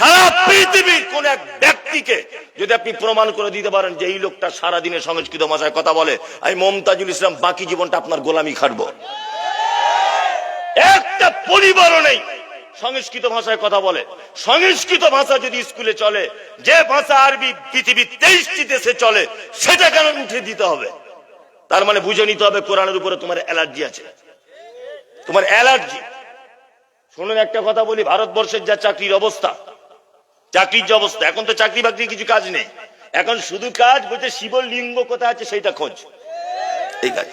সারা পৃথিবীর কোন এক ব্যক্তিকে যদি আপনি প্রমাণ করে দিতে পারেন যে এই লোকটা সারাদিনে সংস্কৃত ভাষায় কথা বলে, আমি মমতাজুল ইসলাম বাকি জীবনটা আপনার গোলামি খাটবো। একটা পরিবারও নেই সংস্কৃত ভাষায় কথা বলে। সংস্কৃত ভাষা যদি স্কুলে চলে, যে ভাষা আরবি পৃথিবীর তেইশটি দেশে চলে, সেটা কেন উঠে দিতে হবে? তার মানে বুঝে নিতে হবে কোরআনের উপরে তোমার অ্যালার্জি আছে। তোমার অ্যালার্জি। শুনুন, একটা কথা বলি, ভারতবর্ষের যা চাকরির অবস্থা চাকরির যে অবস্থা। এখন তো চাকরি বাকরি কিছু কাজ নেই। এখন শুধু কাজ বলছে শিবর লিঙ্গ কোথায় আছে সেইটা খোঁজ। এই কাজ।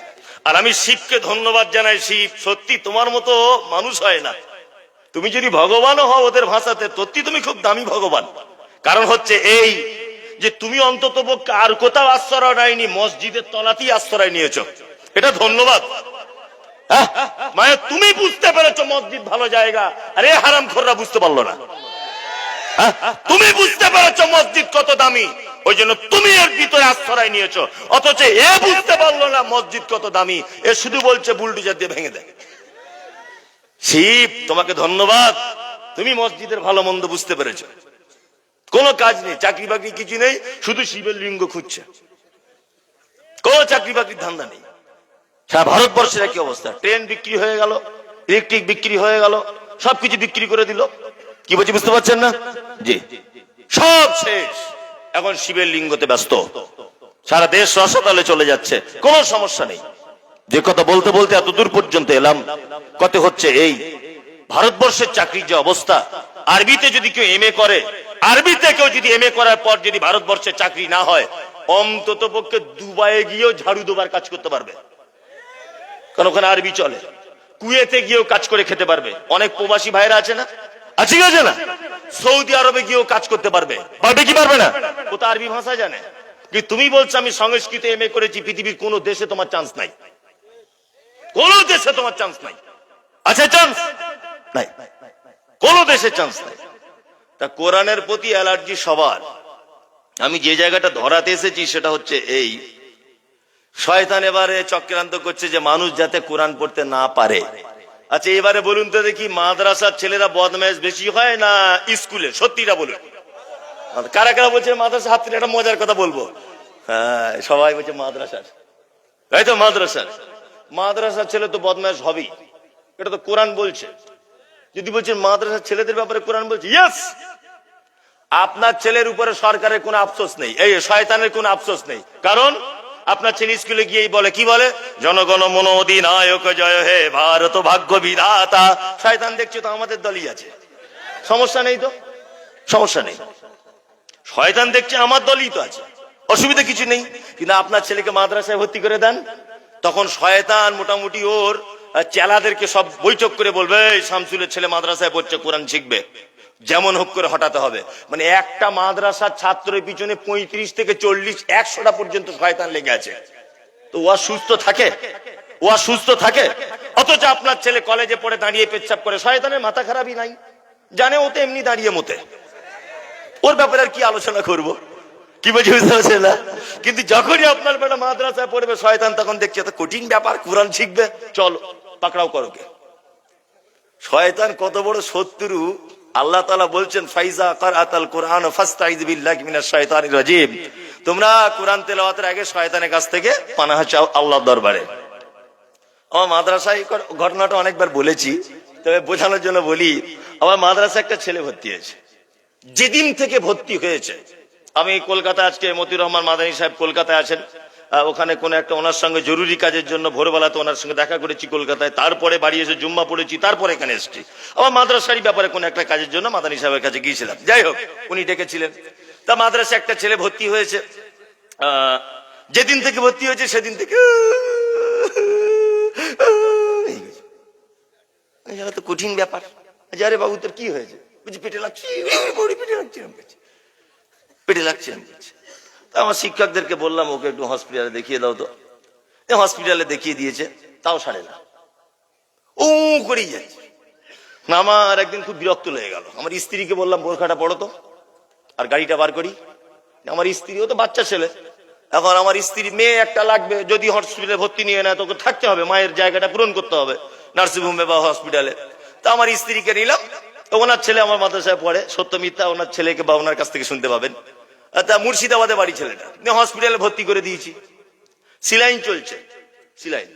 আর আমি শিবকে ধন্যবাদ জানাই, শিব। সত্যি তোমার মতো মানুষ হয় না। তুমি যদি ভগবানও হও ওদের ভাষাতে, সত্যি তুমি খুব দামি ভগবান। কারণ হচ্ছে এই যে তুমি অন্তত পক্ষে আর কোথাও আশ্রয় নেয়নি, মসজিদের তলাতেই আশ্রয় নিয়েছ। এটা ধন্যবাদ? মানে তুমি বুঝতে পেরেছ মসজিদ ভালো জায়গা। আরে হারাম খোররা বুঝতে পারল না? তুমি বুঝতে পেরেছ মসজিদ কত দামি? ওই জন্য তুমি এর ভিতরে আশ্রয় নিয়েছো। অথচ এ বুঝতে পারল না মসজিদ কত দামি। এ শুধু বলছে বুলডুজার দিয়ে ভেঙে দেয়। শিব, তোমাকে ধন্যবাদ। তুমি মসজিদের ভালো মন্দ বুঝতে পেরেছ। কোনো কাজ নেই, চাকরি বাকরি কিছু নেই, শুধু শিবের লিঙ্গ খুঁজছে। কোনো চাকরি বাকরির ধান্দা নেই। সারা ভারতবর্ষের একই অবস্থা। ট্রেন বিক্রি হয়ে গেল, ইলেকট্রিক বিক্রি হয়ে গেল, সবকিছু বিক্রি করে দিল। কি বলছি বুঝতে পারছেন না? সব শেষ। এখন শিবের লিঙ্গতে ব্যস্ত। সারা দেশ রসতালে চলে যাচ্ছে। কোনো সমস্যা নেই। যে কথা বলতে বলতে এত দূর পর্যন্ত এলাম। কত হচ্ছে এই। ভারতবর্ষের চাকরির যে অবস্থা, আরবিতে যদি কেউ এম করে, আরবিতে কেউ যদি এম করার পর যদি ভারতবর্ষের চাকরি না হয়, অন্তত পক্ষে দুবাইয়ে গিয়েও ঝাড়ু দেবার কাজ করতে পারবে। কারণ ওখানে আরবি চলে। কুয়েতে গিয়েও কাজ করে খেতে পারবে। অনেক প্রবাসী ভাইরা আছে না? আছে না? সৌদি আরবে গিয়েও কাজ করতে পারবে। পারবে কি পারবে না? ও তো আরবি ভাষা জানে। কি তুমি বলছো আমি সংস্কৃত এম করেছি পৃথিবীর কোন দেশে তোমার চান্স নাই। কোন দেশে তোমার চান্স নাই। আছে চান্স নাই। কোন দেশে চান্স নাই। তা কোরআনের প্রতি অ্যালার্জি সবার। আমি যে জায়গাটা ধরাতে এসেছি সেটা হচ্ছে এই। শয়তান এবারে চক্রান্ত করছে যে মানুষ যাতে কোরআন পড়তে না পারে। আচ্ছা এবারে বলুন তো দেখি মাদ্রাসার ছেলেরা বদমাইশ বেশি হয় না স্কুলে? সত্যিটা বলুন। কারা কারা বলছে মাদ্রাসা? হাত একটা মজার কথা বলব। হ্যাঁ সবাই বলছে মাদ্রাসার। তাই তো মাদ্রাসার? মাদ্রাসার ছেলে তো বদমাইশ হবেই। এটা তো কোরআন বলছে। যদি বলছেন মাদ্রাসার ছেলেদের ব্যাপারে কোরআন বলছে, ইয়েস! আপনার ছেলের উপরে সরকারের কোনো আফসোস নেই। এই শয়তানের কোনো আফসোস নেই। কারণ আপনার ছেলে স্কুলে গিয়েই বলে, কি বলে? জনগণ মন অধিনায়ক জয় হে ভারত, ভাগ্য বিধাতা। শয়তান দেখছে তো আমাদের দলই আছে। সমস্যা নেই তো? সমস্যা নেই। শয়তান দেখছে আমার দলই তো আছে। অসুবিধা কিছু নেই। কিন্তু আপনার ছেলেকে মাদ্রাসায় ভর্তি করে দেন, তখন শয়তান মোটামুটি ওর চেলাদেরকে সব বৈঠক করে বলবে শামসুলের ছেলে মাদ্রাসায় পড়ছে, কোরআন শিখবে। যেমন হোক করে হটাতে হবে। মানে একটা মাদ্রাসার ছাত্রের পিছনে পঁয়ত্রিশ থেকে চল্লিশ, একশোটা পর্যন্ত শয়তান লেগে আছে। তো ও সুস্থ থাকে। ও সুস্থ থাকে। অথচ আপনার ছেলে কলেজে পড়ে দাঁড়িয়ে পেচ্ছাপ করে। শয়তানের মাথা খারাপই নাই। জানে ও তো এমনি দাঁড়িয়ে মতে। ওর ব্যাপারে আর কি আলোচনা করব? কি বলছি কিন্তু যখনই আপনার বেটা মাদ্রাসায় পড়বে, শয়তান তখন দেখছে তো কঠিন ব্যাপার, কোরআন শিখবে। চলো, পাকড়াও করো কে শয়তান কত বড় শত্রু আল্লাহ তাআলা বলছেন, ফাইজা কোরআন বিল্লাহি মিনাশ শাইতানির রাজিম। তোমরা কোরআন তেলাওয়াতের আগে শয়তানের কাছ থেকে পানাহ চাও আল্লাহর দরবারে। আমার মাদ্রাসায় ঘটনাটা অনেকবার বলেছি, তবে বোঝানোর জন্য বলি, আমার মাদ্রাসায় একটা ছেলে ভর্তি হয়েছে। যেদিন থেকে ভর্তি হয়েছে, আমি কলকাতা আজকে মতিউর রহমান মাদানী সাহেব কলকাতায় আছেন ওখানে কোন একটা ওনার সঙ্গে জরুরি কাজের জন্য ভোরবেলাতে ওনার সঙ্গে দেখা করেছি কলকাতায়। তারপরে বাড়ি এসে জুম্মা পড়েছি, তারপরে এখানে এসেছি। আমার মাদ্রাসারই ব্যাপারে কোন একটা কাজের জন্য মাদানী সাহেবের কাছে গিয়েছিলাম। যাই হোক, উনি ডেকেছিলেন। তা মাদ্রাসা একটা ছেলে ভর্তি হয়েছে। যেদিন থেকে ভর্তি হয়েছে সেদিন থেকে তো কঠিন ব্যাপার। আরে বাবু, তোর কি হয়েছে? পেটে লাগছে। পেটে লাগছে পেটে লাগছে। তা আমার শিক্ষকদেরকে বললাম, ওকে একটু হসপিটালে দেখিয়ে দাও তো। হসপিটালে দেখিয়ে দিয়েছে, তাও সারে না। ও করেই যাচ্ছে। আমার একদিন খুব বিরক্ত লেগে গেল। আমার স্ত্রীকে বললাম, বোরখাটা পড়ো তো, আর গাড়িটা বার করি। আমার স্ত্রীও তো বাচ্চা ছেলে। এখন আমার স্ত্রী মেয়ে একটা লাগবে, যদি হসপিটালে ভর্তি নিয়ে নেয়, তোকে থাকতে হবে, মায়ের জায়গাটা পূরণ করতে হবে নার্সিং হোমে বা হসপিটালে তা আমার স্ত্রীকে নিলাম। ওনার ছেলে আমার মাদ্রাসায় পড়ে, সত্য মিথ্যা, ওনার ছেলেকে বা ওনার কাছ থেকে শুনতে পাবেন। তা মুর্শিদাবাদে বাড়ি ছেলেটা। হসপিটালে ভর্তি করে দিয়েছি। সিলাইন চলছে। সিলাইন।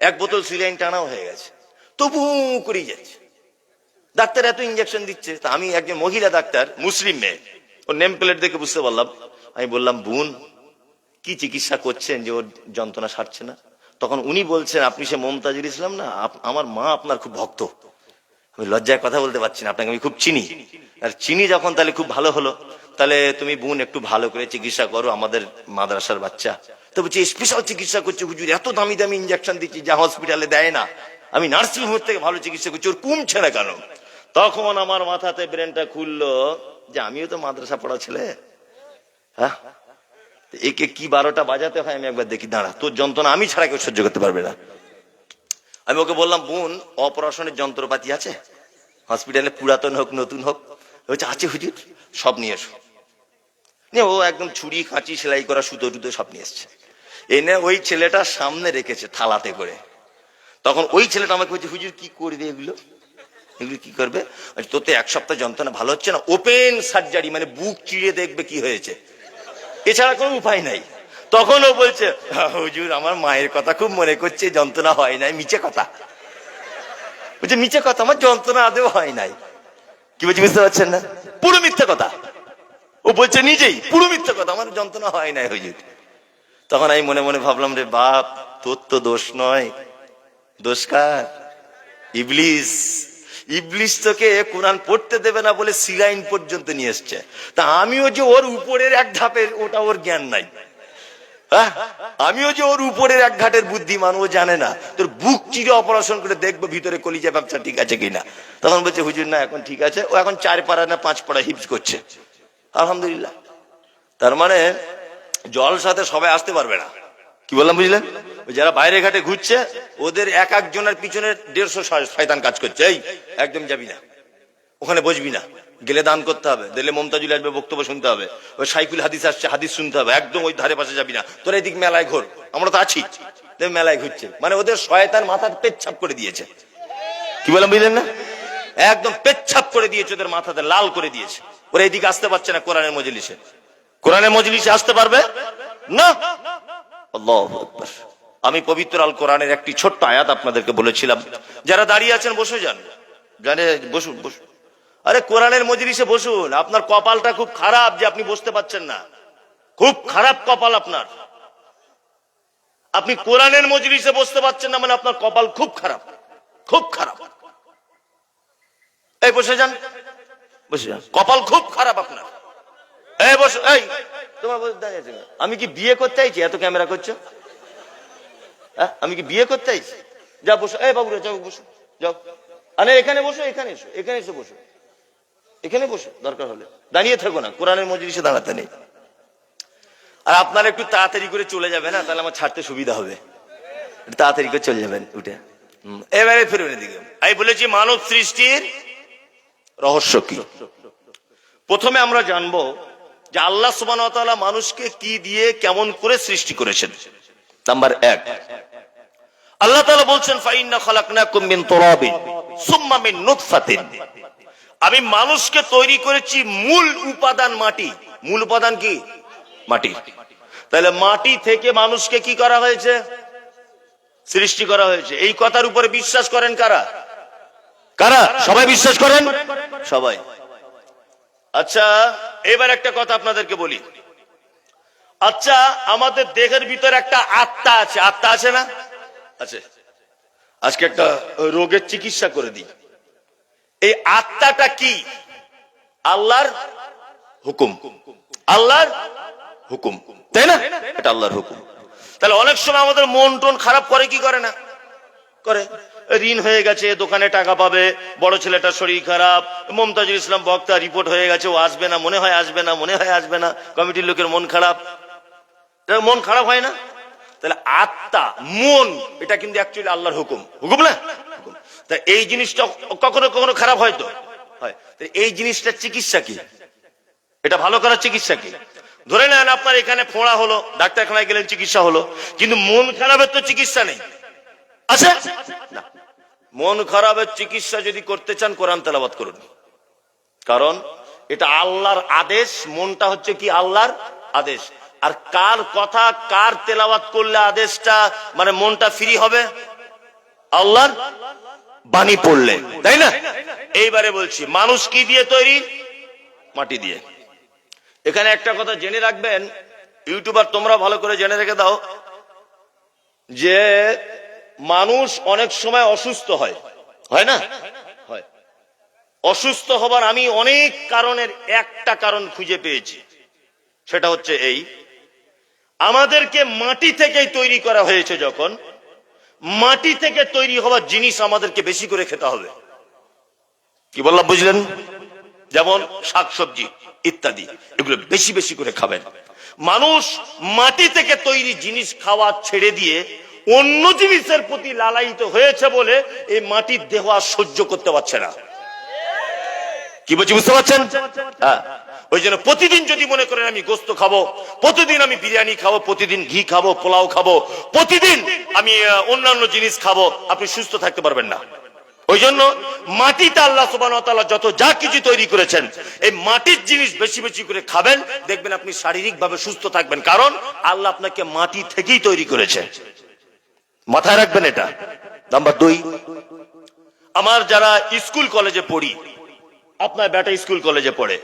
এক বোতল সিলাইন টানাও হয়ে গেছে। তবু করেই যাচ্ছে। ডাক্তার এত ইঞ্জেকশন দিচ্ছে। তা আমি একজন মহিলা ডাক্তার, মুসলিম মেয়ে। ওর নেম প্লেট দেখে বুঝতে পারলাম। আমি বললাম, বোন, কি চিকিৎসা করছেন যে ওর যন্ত্রণা সারছে না? তখন উনি বলছেন, আপনি সে মমতাজুল ইসলাম না? আমার মা আপনার খুব ভক্ত। আমি লজ্জায় কথা বলতে পারছি না। আপনাকে আমি খুব চিনি। আর চিনি যখন তাহলে খুব ভালো হলো। তাহলে তুমি বোন, একটু ভালো করে চিকিৎসা করো, আমাদের মাদ্রাসার বাচ্চা। তো বলছি স্পেশাল চিকিৎসা করছে, হুজুর, এত দামি দামি ইঞ্জেকশন দিচ্ছি যা হসপিটালে দেয় না। আমি নার্সিং হোম থেকে ভালো চিকিৎসা করছি, ওর কমছে না কেন তখন আমার মাথাতে ব্রেনটা খুললো যে, আমিও তো মাদ্রাসা পড়া ছেলে। হ্যাঁ? একে কি বারোটা বাজাতে হয়, আমি একবার দেখি, দাঁড়া, তোর যন্ত্রণা আমি ছাড়া কেউ সহ্য করতে পারবে না। আমি ওকে বললাম, বোন, অপারেশনের যন্ত্রপাতি আছে? হসপিটালে পুরাতন হোক, নতুন হোক। বলছে, আছে হুজুর, সব নিয়ে এসো। ও একদম ছুরি কাঁচি সেলাই করা সুতো টুতো সব নিয়ে এসছে। এনে ওই ছেলেটা সামনে রেখেছে থালাতে করে। তখন ওই ছেলেটা আমাকে বলছে হুজুর কি করবে এগুলো? এগুলো কি করবে? বলছি, তোর তো এক সপ্তাহ যন্ত্রণা ভালো হচ্ছে না। ওপেন সার্জারি মানে বুক চিড়ে দেখবে কি হয়েছে। এছাড়া কোনো উপায় নাই। তখন ও বলছে "হ্যাঁ, হুজুর আমার মায়ের কথা খুব মনে করছে যন্ত্রণা হয় নাই মিছে কথা। বলছে মিছে কথা আমার যন্ত্রণা আদেও হয় নাই। কি বলছি বুঝতে পারছেন না? পুরো মিথ্যে কথা। ও বলছে, নিজেই, পুরো মিথ্যে কথা, আমার যন্ত্রণা হয় নাই হুজুর। তখন আমি মনে মনে ভাবলাম, রে বাপ, তোর তো দোষ নয়। দোষ কার? ইবলিস ইবলিস তোকে কোরআন পড়তে দেবে না বলে সিলাইন পর্যন্ত নিয়ে এসছে। তা আমিও যে ওর উপরের এক ধাপের, ওটা ওর জ্ঞান নাই। হ্যাঁ? আমিও যে ওর উপরের এক ঘাটের বুদ্ধিমান, ও জানে না। তোর বুক চিরে অপারেশন করে দেখব, ভিতরে কলিজা ব্যবসা ঠিক আছে কিনা? তখন বলছে, হুজুর, না, এখন ঠিক আছে। ও এখন চার পাড়া না পাঁচ পাড়া হিপস করছে। আলহামদুলিল্লাহ। তার মানে জল সাথে সবাই আসতে পারবে না। কি বললাম, বুঝলেন? যারা বাইরে ঘাটে ঘুরছে, ওদের এক একজনের পিছনে দেড়শো শয়তান কাজ করছে। এই, একদম যাবি না। ওখানে বসবি না। গেলে দান করতে হবে, দিলে মমতাজুল আসবে, বক্তব্য শুনতে হবে। ওই সাইকুল হাদিস আসছে, হাদিস শুনতে হবে। একদম ওই ধারে পাশে যাবি না। তোর এদিক মেলায় ঘোর। আমরা তো আছি। মেলায় ঘুরছে। মানে ওদের শয়তান মাথার পেট পেচ্ছাপ করে দিয়েছে। কি বললাম, বুঝলেন না? একদম পেচ্ছাপ করে দিয়েছে ওদের মাথাতে, লাল করে দিয়েছে। ওরা এদিকে আসতে পারছে না কোরআনের মজলিসে। কোরআনের মজলিসে আসতে পারবে? না। আমি পবিত্র আল কোরআনের একটি ছোট্ট আয়াত আপনাদেরকে বলেছিলাম। যারা দাঁড়িয়ে আছেন, বসে যান। জানে বসুন বসুন। আরে, কোরআনের মজলিসে বসুন। আপনার কপালটা খুব খারাপ যে আপনি বসতে পাচ্ছেন না। খুব খারাপ কপাল আপনার। আপনি কোরআনের মজলিসে বসতে পাচ্ছেন না মানে আপনার কপাল খুব খারাপ। খুব খারাপ। এই, বসে যান। বসে যান। কপাল খুব খারাপ আপনার। এই, বসো, এই। তোমার বসে দাঁড়িয়ে আছো। আমি কি বিয়ে করতে চাইছি এত ক্যামেরা করছ? হ্যাঁ? আমি কি বিয়ে করতে চাইছি যা, বসো। এই, বাবুরা, যাও, বসো। যাও। আরে, এখানে বসো, এখানে এসো, এখানে এসে, বসো। এখানে বসো, দরকার হলে। দাঁড়িয়ে থাকো না, কোরআনের মজলিসে দাঁড়াতে নেই। আর আপনারা একটু তাড়াতাড়ি করে চলে যাবে না, তাহলে আমার ছাড়তে সুবিধা হবে। তাড়াতাড়ি করে চলে যাবেন, উঠে। এবারে ফিরুন এদিকে। আমি বলেছি, মানব সৃষ্টির রহস্য কি? প্রথমে আমরা জানব যে আল্লাহ সুবান মানুষকে কি দিয়ে কেমন করে সৃষ্টি করেছেন। নাম্বার এক, আল্লাহ তাআলা বলছেন, ফাইন্না খালাকনাকুম মিন তুরাবিন, সুম্মা মিন আমি মানুষকে তৈরি করেছি মূল উপাদান মাটি। মূল উপাদান কি? মাটি। তাহলে মাটি থেকে মানুষকে কি করা হয়েছে? সৃষ্টি করা হয়েছে। এই কথার উপরে বিশ্বাস করেন কারা? কারা? সবাই বিশ্বাস করেন? সবাই। আচ্ছা এবার একটা কথা আপনাদেরকে বলি। আচ্ছা আমাদের দেহের ভিতর একটা আত্মা আছে। আত্মা আছে না? আছে। আজকে একটা রোগের চিকিৎসা করে দিই। এই আত্মাটা কি? আল্লাহর হুকুম। আল্লাহর হুকুম। তাই না? এটা আল্লাহর হুকুম। তাহলে অনেক সময় আমাদের মন টন খারাপ করে, কি করে না? করে। ঋণ হয়ে গেছে, দোকানে টাকা পাবে, বড় ছেলেটার শরীর খারাপ, মমতাজুল ইসলাম বক্তা রিপোর্ট হয়ে গেছে, ও আসবে না, মনে হয় আসবে না, মনে হয় আসবে না, কমিটির লোকের মন খারাপ। মন খারাপ হয় না? তাহলে আত্মা, মন, এটা কিন্তু অ্যাকচুয়ালি আল্লাহর হুকুম। হুকুম না? তা এই জিনিসটা কখনো কখনো খারাপ হয় তো? হয়। এই জিনিসটার চিকিৎসা কি? এটা ভালো করার চিকিৎসা কি? ধরে নেন আপনার এখানে ফোঁড়া হলো, ডাক্তারখানায় গেলেন, চিকিৎসা হলো, কিন্তু মন খারাপের তো চিকিৎসা নেই। আছে? না। মন খারাপের চিকিৎসা যদি করতে চান কোরআন তেলাবাদ করুন। কারণ এটা আল্লাহর আদেশ, মনটা হচ্ছে কি আল্লাহর আদেশ। আর কার কথা কার তেলাওয়াত করলে আদেশটা মানে মনটা ফ্রি হবে? আল্লাহর বাণী পড়লে। তাই না? এইবারে বলছি, মানুষ কি দিয়ে তৈরি? মাটি দিয়ে। এখানে একটা কথা জেনে রাখবেন, ইউটিউবার তোমরা ভালো করে জেনে রেখে দাও, যে মানুষ অনেক সময় অসুস্থ হয়। হয় না? হয়। অসুস্থ হবার আমি অনেক কারণের একটা কারণ খুঁজে পেয়েছি। সেটা হচ্ছে এই, আমাদেরকে মাটি থেকেই তৈরি করা হয়েছে যখন, মাটি থেকে তৈরি হওয়ার জিনিস আমাদেরকে বেশি করে খেতে হবে। কি বললাম, বুঝলেন? যেমন শাকসবজি ইত্যাদি, এগুলো বেশি বেশি করে খাবেন। মানুষ মাটি থেকে তৈরি জিনিস খাওয়া ছেড়ে দিয়ে অন্য জিনিসের প্রতি লালায়িত হয়েছে বলে এই মাটির দেহ আর সহ্য করতে পারছে না। কি বলছি, বুঝতে পারছেন? হ্যাঁ। ওই জন্য প্রতিদিন যদি মনে করেন আমি গোস্ত খাব, প্রতিদিন আমি বিরিয়ানি খাব, প্রতিদিন ঘি খাব, পোলাও খাব, প্রতিদিন আমি অন্যান্য জিনিস খাব, আপনি সুস্থ থাকতে পারবেন না। ওই জন্য মাটিতে আল্লাহ সুবান যত যা কিছু তৈরি করেছেন, এই মাটির জিনিস বেশি বেশি করে খাবেন, দেখবেন আপনি শারীরিক ভাবে সুস্থ থাকবেন। কারণ আল্লাহ আপনাকে মাটি থেকেই তৈরি করেছে। মাথায় রাখবেন এটা। নাম্বার দুই, আমার যারা স্কুল কলেজে পড়ি, আপনার বেটা স্কুল কলেজে পড়ে।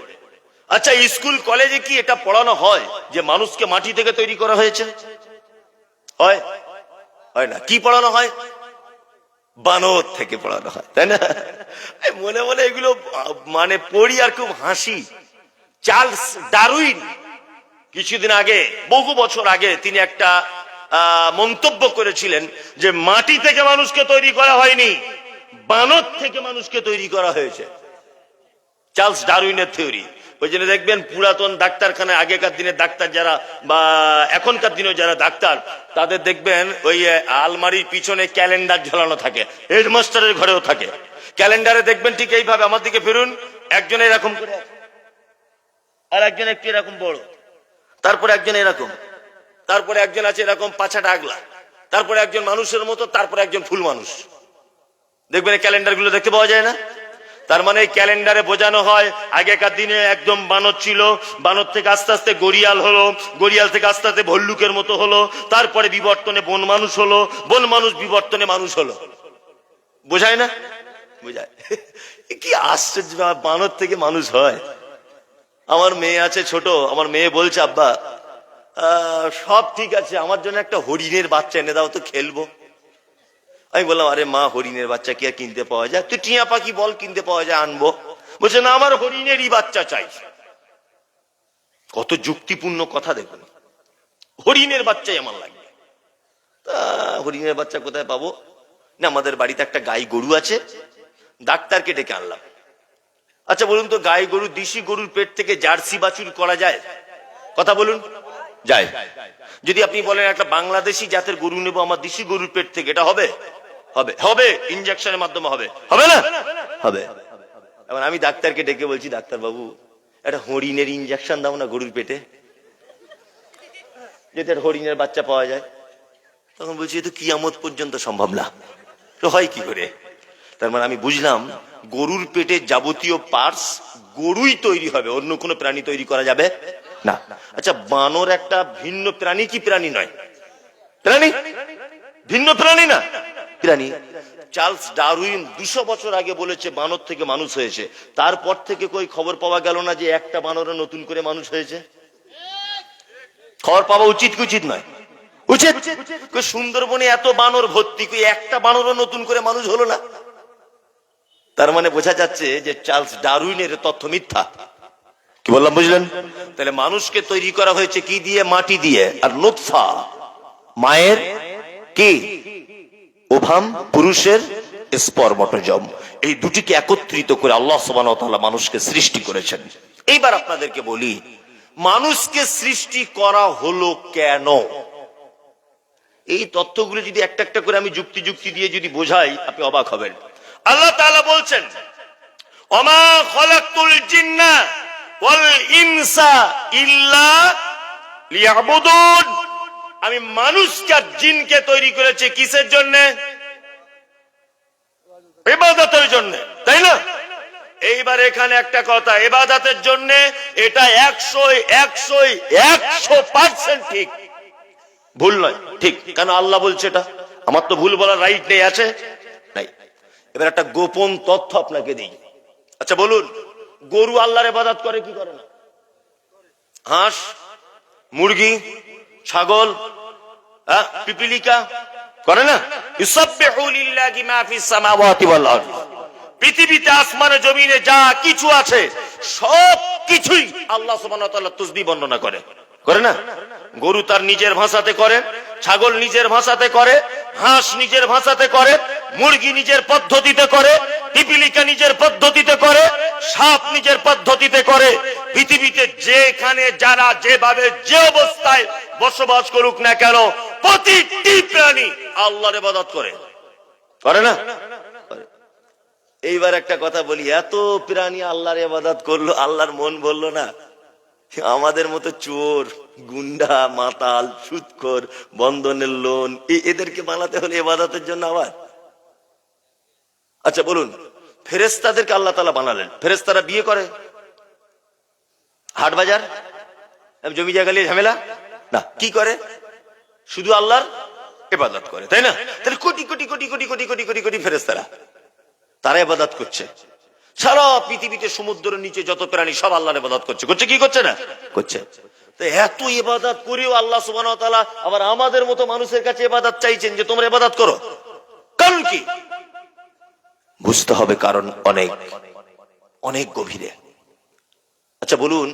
আচ্ছা স্কুল কলেজে কি এটা পড়ানো হয় যে মানুষকে মাটি থেকে তৈরি করা হয়েছে? হয়? হয় না। কি পড়ানো হয়? বানর থেকে পড়ানো হয়, তাই না? মনে মনে এগুলো মানে পড়ি আর খুব হাসি। চার্লস ডারউইন, কিছুদিন আগে, বহু বছর আগে তিনি একটা মন্তব্য করেছিলেন যে মাটি থেকে মানুষকে তৈরি করা হয়নি, বানর থেকে মানুষকে তৈরি করা হয়েছে। চার্লস ডারউইনের থিওরি। ওই জন্য দেখবেন পুরাতন ডাক্তারখানায়, আগেকার দিনের ডাক্তার যারা বা এখনকার দিনে যারা ডাক্তার, তাদের দেখবেন ওই আলমারির পিছনে ক্যালেন্ডার ঝোলানো থাকে, হেডমাস্টারের ঘরেও থাকে। ক্যালেন্ডারে দেখবেন ঠিক এইভাবে আমার দিকে ফিরুন, একজন এরকম আর একজন একটু এরকম বড়। তারপরে একজন এরকম। তারপরে একজন আছে এরকম পাছাটা আগলা। তারপরে একজন মানুষের মতো, তারপরে একজন ফুল মানুষ। দেখবেন ক্যালেন্ডারগুলো দেখতে পাওয়া যায় না? তার মানে ক্যালেন্ডারে বোঝানো হয়, আগেকার দিনে একদম বানর ছিল, বানর থেকে আস্তে আস্তে গড়িয়াল হলো, গড়িয়াল থেকে আস্তে আস্তে ভল্লুকের মতো হলো, তারপরে বিবর্তনে বন মানুষ হলো, বন মানুষ বিবর্তনে মানুষ হলো। বোঝায় না? বোঝায়। কি আশ্চর্য বানর থেকে মানুষ হয়। আমার মেয়ে আছে ছোট, আমার মেয়ে বলছে, আব্বা সব ঠিক আছে, আমার জন্য একটা হরিণের বাচ্চা এনে দাও, তো খেলব। আমি বললাম, আরে মা, হরিণের বাচ্চা কি আর কিনতে পাওয়া যায়? তুই টিয়া পাখি বল, কিনতে পাওয়া যায়, আনব। বলছে, না, আমার হরিণেরই বাচ্চা চাই। কত যুক্তিপূর্ণ কথা দেখুন। হরিণের বাচ্চাই আমার লাগবে তা, হরিণের বাচ্চা কোথায় পাবো? না, আমাদের বাড়িতে একটা গাই গরু আছে, ডাক্তারকে ডেকে আনলাম। আচ্ছা বলুন তো, গাই গরু, দেশি গরুর পেট থেকে জার্সি বাছুর করা যায়? কথা বলুন। যায়। যদি আপনি বলেন একটা বাংলাদেশি জাতের গরু নেব, আমার দেশি গরুর পেট থেকে, এটা হবে? হবে। হবে। ইনজেকশনের মাধ্যমে হবে। হবে না? হবে। এবার আমি ডাক্তারকে ডেকে বলছি ডাক্তার বাবু একটা হরিণের ইনজেকশন দাও না গরুর পেটে। যদি একটা হরিণের বাচ্চা পাওয়া যায়। তখন বলছি, এ তো কিয়ামত পর্যন্ত সম্ভব না। তো হয় কি করে? তার মানে আমি বুঝলাম, গরুর পেটে যাবতীয় পার্টস গরুই তৈরি হবে, অন্য কোনো প্রাণী তৈরি করা যাবে না। আচ্ছা বানর একটা ভিন্ন প্রাণী কি প্রাণী নয়? প্রাণী? ভিন্ন প্রাণী না। প্রাণী। চার্লস ডারউইন দুশো বছর আগে বলেছে, বানর থেকে মানুষ হয়েছে। তারপর থেকে কই খবর পাওয়া গেল না যে একটা বানরে নতুন করে মানুষ হয়েছে? খবর পাওয়া উচিত কি উচিত নয়? উচিত। সুন্দরবনে এত বানর ভর্তি, কই একটা বানরও নতুন করে মানুষ হলো না? তার মানে বোঝা যাচ্ছে যে চার্লস ডারউইনের তথ্য মিথ্যা। কি বললাম, বুঝলেন? তাহলে মানুষকে তৈরি করা হয়েছে কি দিয়ে? মাটি দিয়ে। আর নুৎফা মায়ের কি? ওভাম পুরুষের স্পর্মটজম। এই দুটিকে একত্রিত করে আল্লাহ সুবহানাহু মানুষকে সৃষ্টি করেছেন। এইবার আপনাদেরকে বলি, মানুষকে সৃষ্টি করা হলো কেন? এই তথ্যগুলো যদি একটা একটা করে আমি যুক্তি যুক্তি দিয়ে যদি বোঝাই, আপনি অবাক হবেন। আল্লাহ তাআলা বলছেন অমা খলাকতুল জিন্না ইনসা ইল্লা লিয়াবুদুন। আমি মানুষকে জিনকে তৈরি কিসের জন্য? জন্য, তাই না? এইবার এখানে একটা কথা জন্য এটা একশো একশো একশো পার্সেন্ট ঠিক। ভুল নয়, ঠিক। কেন আল্লাহ বলছে এটা? আমার তো ভুল বলার রাইট নেই, আছে? নাই। এবার একটা গোপন তথ্য আপনাকে দিই। আচ্ছা বলুন। গরু আল্লাহর এবাদাত করে কি করে না? হাঁস মুরগি ছাগল হ্যাঁ, পিপিলিকা করে না? পৃথিবীতে আসমানে জমিনে যা কিছু আছে সব কিছুই আল্লাহ তাআলা তাসবিহ বর্ণনা করে। করে না? গরু তার নিজের ভাষাতে করে, ছাগল নিজের ভাষাতে করে, হাঁস নিজের ভাষাতে করে, মুরগি নিজের পদ্ধতিতে করে, পিপিলিকা নিজের পদ্ধতিতে করে, সাপ নিজের পদ্ধতিতে করে। পৃথিবীতে যেখানে, যারা যেভাবে, যে অবস্থায় বসবাস করুক না কেন, প্রতিটি প্রাণী আল্লাহর ইবাদত করে। করে না? এইবার একটা কথা বলি, এত প্রাণী আল্লাহর ইবাদত করল, আল্লাহর মন বলল না। আমাদের মতো চোর, গুন্ডা, মাতাল, সুৎখর, বন্ধনের লোন এদেরকে বানাতে হলে এবাদতের জন্য আবার? আচ্ছা বলুন ফেরেস্তাদেরকে আল্লাহ তালা বানালেন। ফেরেস্তারা বিয়ে করে? হাট বাজার? জমি জায়গা নিয়ে ঝামেলা? না, কি করে? শুধু আল্লাহর এবাদত করে, তাই না? তাহলে কোটি কোটি কোটি কোটি কোটি কোটি কোটি কোটি ফেরেস্তারা তারা এবাদত করছে। সারা পৃথিবীতে সমুদ্রের নিচে যত প্রাণী, সব আল্লাহর ইবাদত করছে। করছে কি করছে না? করছে। তো এত ইবাদত করেও আল্লাহ তাআলা আবার আমাদের মতো মানুষের কাছে ইবাদত চাইছেন যে তোমরা ইবাদত করো। কারণ কি? বুঝতে হবে কারণ অনেক অনেক গভীরে। আচ্ছা বলুন,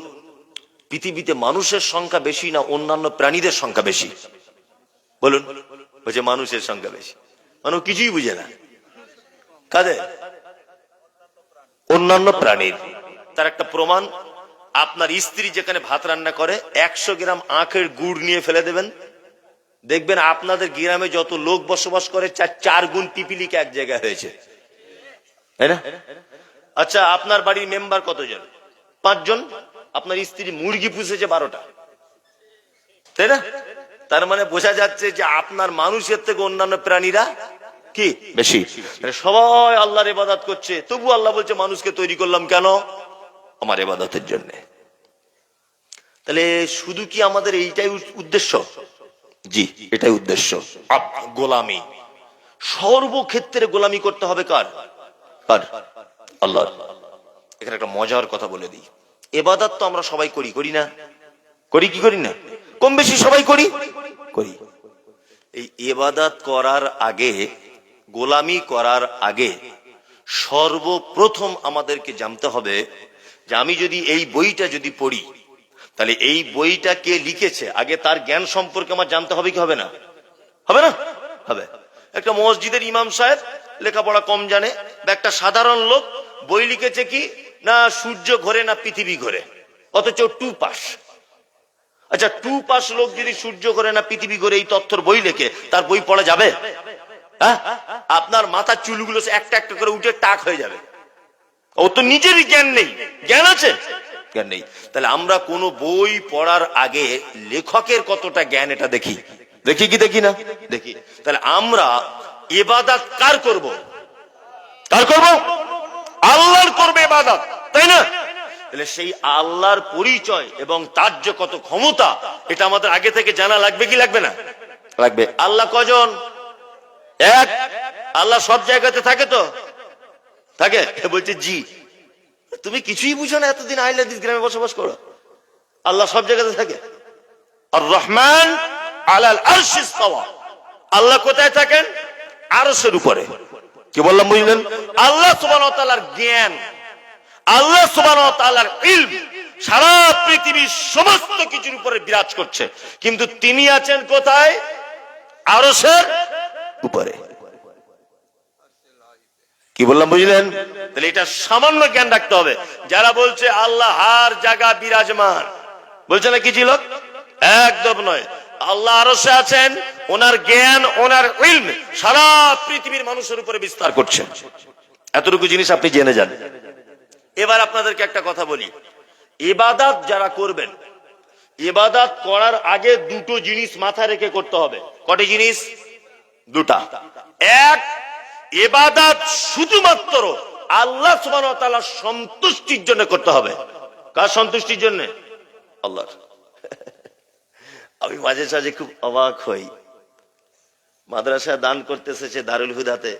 পৃথিবীতে মানুষের সংখ্যা বেশি না অন্যান্য প্রাণীদের সংখ্যা বেশি? বলুন বলছে মানুষের সংখ্যা বেশি। মানুষ কিছুই বুঝে না। কাদের? অন্যান্য প্রাণীর। তার একটা প্রমাণ, আপনার স্ত্রী যেখানে ভাত রান্না করে, একশো গ্রাম আখের গুড় নিয়ে ফেলে দেবেন। দেখবেন আপনাদের গ্রামে যত লোক বসবাস করে, চার গুণ পিপিলিকা এক জায়গায় হয়েছে। তাই না? আচ্ছা আপনার বাড়ির মেম্বার কতজন? পাঁচজন। আপনার স্ত্রী মুরগি পুষেছে বারোটা। তাই না? তার মানে বোঝা যাচ্ছে যে আপনার মানুষের থেকে অন্যান্য প্রাণীরা কি? বেশি। সবাই আল্লাহর ইবাদত করছে। তবু আল্লাহ বলছে, মানুষকে তৈরি করলাম কেন? আমার ইবাদতের জন্য। তাহলে শুধু কি আমাদের এইটাই উদ্দেশ্য? জি, এটাই উদ্দেশ্য। গোলামি। সর্বক্ষেত্রে গোলামি করতে হবে কার? কার? আল্লাহ। এখানে একটা মজার কথা বলে দিই। এবাদত তো আমরা সবাই করি করি না? করি কি করি না? কম বেশি সবাই করি? করি। এই এবাদাত করার আগে গোলামি করার আগে সর্বপ্রথম আমাদেরকে জানতে হবে যে আমি যদি এই বইটা যদি পড়ি, তাহলে এই বইটা কে লিখেছে? আগে তার জ্ঞান সম্পর্কে আমার জানতে হবে কি হবে না? হবে না? হবে। একটা মসজিদের ইমাম সাহেব লেখাপড়া কম জানে, বা একটা সাধারণ লোক বই লিখেছে কি? না সূর্য ঘোরে না পৃথিবী ঘোরে, অথচ টু পাস আচ্ছা টু পাস লোক যদি সূর্য ঘোরে না পৃথিবী ঘোরে, এই তথ্যর বই লেখে, তার বই পড়া যাবে? আপনার মাথার চুলগুলো একটা একটা করে উঠে টাক হয়ে যাবে। ও তো নিজেরই জ্ঞান নেই। জ্ঞান আছে? জ্ঞান নেই। তাহলে আমরা কোন বই পড়ার আগে লেখকের কতটা জ্ঞান এটা দেখি? দেখি কি দেখি না? দেখি। তাহলে আমরা এবাদাত কার করব? কার করব? আল্লাহর করবে এবাদাত তাই না? তাহলে সেই আল্লাহর পরিচয় এবং তার যে কত ক্ষমতা, এটা আমাদের আগে থেকে জানা লাগবে কি লাগবে না? লাগবে। আল্লাহ কজন? এক, আল্লাহ সব জায়গাতে থাকে তো? থাকে? বলছে, জি। তুমি কিছুই বুঝো না, এতদিন আইলাদিস গ্রামে বসবাস করো। আল্লাহ সব জায়গাতে থাকে। আর রহমান আলাল আল্লাহ কোথায় থাকেন? আরশের উপরে। কি বললাম, বুঝলেন? আল্লাহ সুবহানাহু জ্ঞান। আল্লাহ সুবহানাহু ওয়া সারা পৃথিবীর সমস্ত কিছুর উপরে বিরাজ করছে। কিন্তু তিনি আছেন কোথায়? আরশের উপরে। কি বললাম, বুঝলেন? তাহলে এটা সামান্য জ্ঞান রাখতে হবে। যারা বলছে আল্লাহ হার জায়গা বিরাজমান, বলছে না কি ছিল? একদম নয়। আল্লাহ আরশে আছেন, ওনার জ্ঞান, ওনার ইলম সারা পৃথিবীর মানুষের উপরে বিস্তার করছে। এতটুকু জিনিস আপনি জেনে যান। এবার আপনাদেরকে একটা কথা বলি। ইবাদাত যারা করবেন, ইবাদাত করার আগে দুটো জিনিস মাথায় রেখে করতে হবে। কটি জিনিস? দুটা। এক এবাদাত শুধুমাত্র আল্লাহ সুবান সন্তুষ্টির জন্য করতে হবে। কার সন্তুষ্টির জন্য? আল্লাহ আমি মাঝে সাঝে খুব অবাক হই। মাদ্রাসা দান করতেছে সে দারুল হুদাতে।